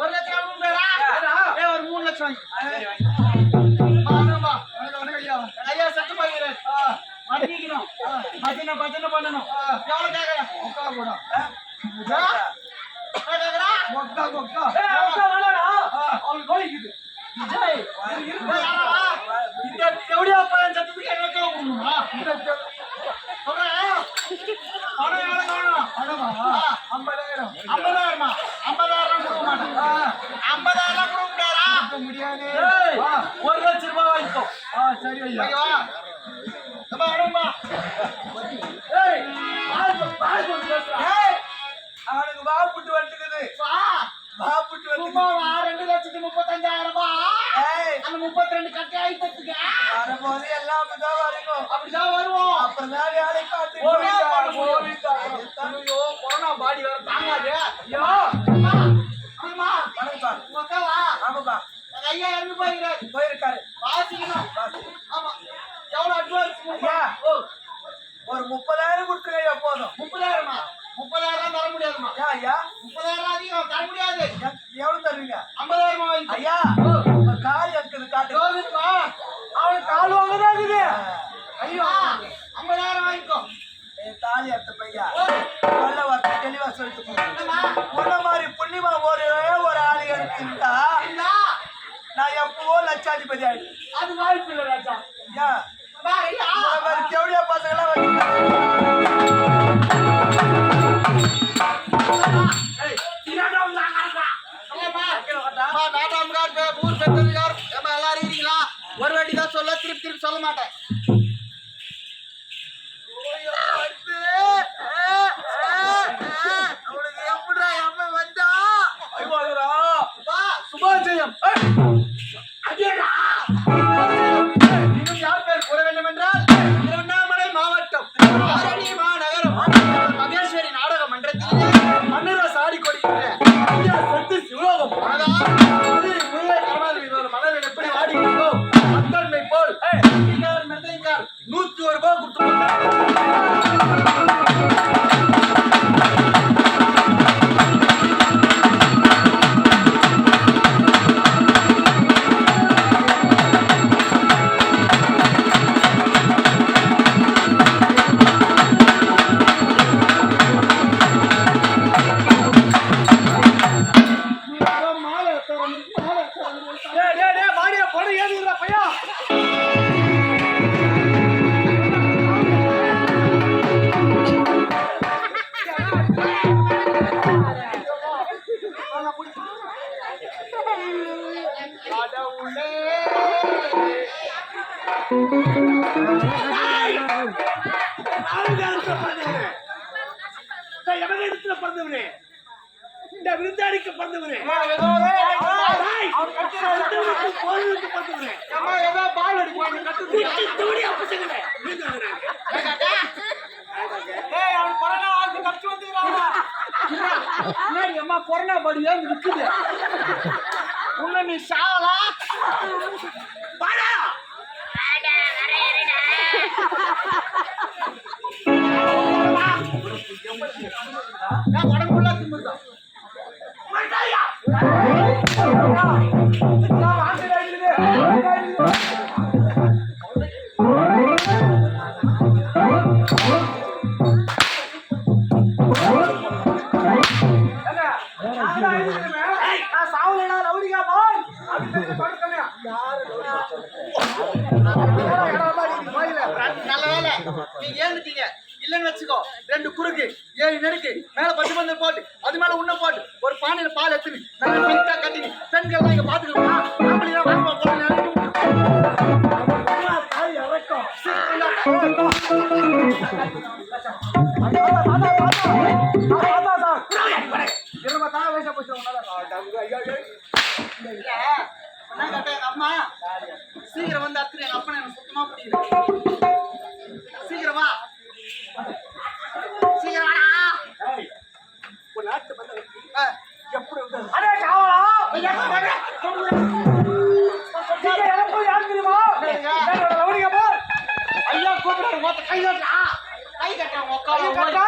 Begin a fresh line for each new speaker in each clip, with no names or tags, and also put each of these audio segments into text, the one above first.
ஒரு லட்சம் எவ்வளவு பேரா? ஏ ஒரு மூணு லட்சம் ஐயா. சத்து பாக்கிறேன் மன்னிக்கணும். பஜனை பஜனை பண்ணணும். எவ்வளவு கேக்குற? முக்கா கூட கேக்குறா? முக்கா முக்கா முக்கா வேணா அவனுக்கு கோழிக்குது. இந்த எப்படியா பையன் சத்தத்துக்கு எங்க கேட்கணுமா இந்த ஐயாயிரம் ரூபாய் போயிருக்காரு. வாசிக்கணும். ஆமா. எவ்வளவு அட்வான்ஸ்
ஐயா ஒரு முப்பதாயிரம் கொடுக்குறேன் போதும்.
முப்பதாயிரமா? முப்பதாயிரம் தர முடியாதுமா?
ஐயா?
முப்பதாயிரம் அதிகம். தர முடியாது.
எவ்வளவு தருவீங்க?
ஐம்பதாயிரம்
ஐயா மாதிரி தேவையா பசங்க எல்லாம்
மலர்கள் எப்படி வாடிக்கிறதோ அத்தன்மை போல் நூத்தி ஒரு ரூபாய் கொடுத்து
பிறந்தவனே. இந்த விருந்தாளிக்கு பிறந்தவனே. கோயிலுக்கு பிறந்தவனே.
பால் அடிக்கும் தோடி அப்பசங்களே அம்மா கொரோனா படியா இருக்குது உன்னை நீ சாவலா ரெண்டு குறுக்கு ஏழு நெருக்கு மேல பத்து பந்தல் போட்டு அது மேல உன்ன போட்டு. ஒரு பானையில பால் எடுத்துன்னு நல்ல பிரிட்டா கட்டினி பெண்கள் எல்லாம் இங்க பாத்துக்கலாம் ஆம்பளை தான் என்ன கேட்டா அம்மா சீக்கிரம் வந்து அத்தனை எங்க அப்பனை எனக்கு சுத்தமா பிடிக்கல. சீக்கிரம் வா. 看一下啥？看一下啥？我搞，你搞，搞。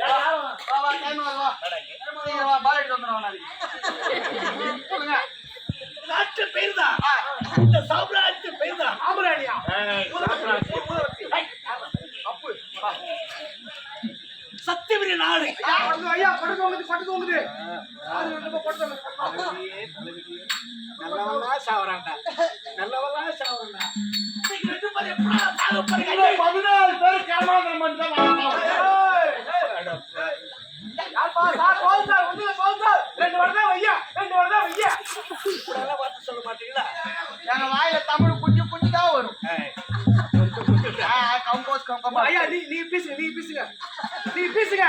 வா வா டைம் வா வா சீக்கிரம் வா. பால் எடுத்து வந்துடுவோம் நாளைக்கு சொல்லுங்க
சத்தியமிரி நாடு
ஐயா படுக்க வந்து படுக்க வந்து அது ரொம்ப படுக்க
நல்லவெல்லாம் சாவறான்டா நல்லவெல்லாம் சாவறான்டா நீங்க ரெண்டு பேரும் எப்படா சாக போறீங்க
ஐயா பேர் கேமாந்திரம் பண்ணிட்டு
இப்படியெல்லாம் வார்த்தை சொல்ல மாட்டீங்களா
எங்க வாயில தமிழ் குஞ்சு குஞ்சு தான் வரும் கம்போஸ் கம்போஸ்
ஐயா நீ நீ பேசுங்க நீ பேசுங்க நீ பேசுங்க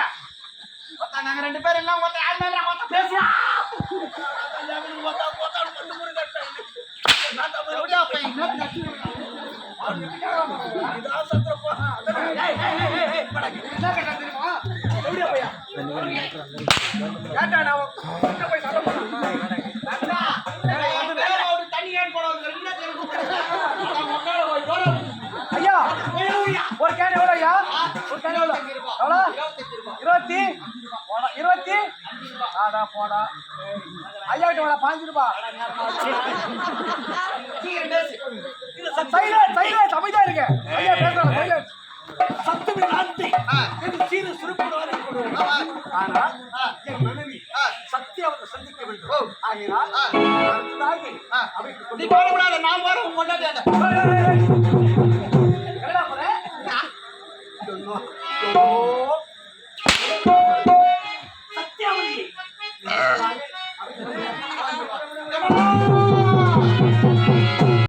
நாங்க ரெண்டு பேரும் எல்லாம் மொத்தம் யார் மேல மொத்தம் பேசுறோம்? பையன் இன்னொரு கட்சி
என்ன இருபத்தி. ஆடா போடா. ஐயா கிட்ட வேணா பாஞ்சு ரூபா. சைலன்ஸ் சைலன்ஸ் அமைதியா இருங்க. ஐயா பேசுறாங்க சைலன்ஸ்
சத்தியமிரி நாட்டை
ஆ,
எனக்கு சீர சுருப்படுவாரை கொடுவோம்
ஆமா.
ஆனா
ஆ,
என் மனைவி
ஆ,
சத்தியாவத்தை சந்திக்க வேண்டும்.
ஆகினால் அடுத்ததாக
கவலைப்படாத, நான் போறேன், உன்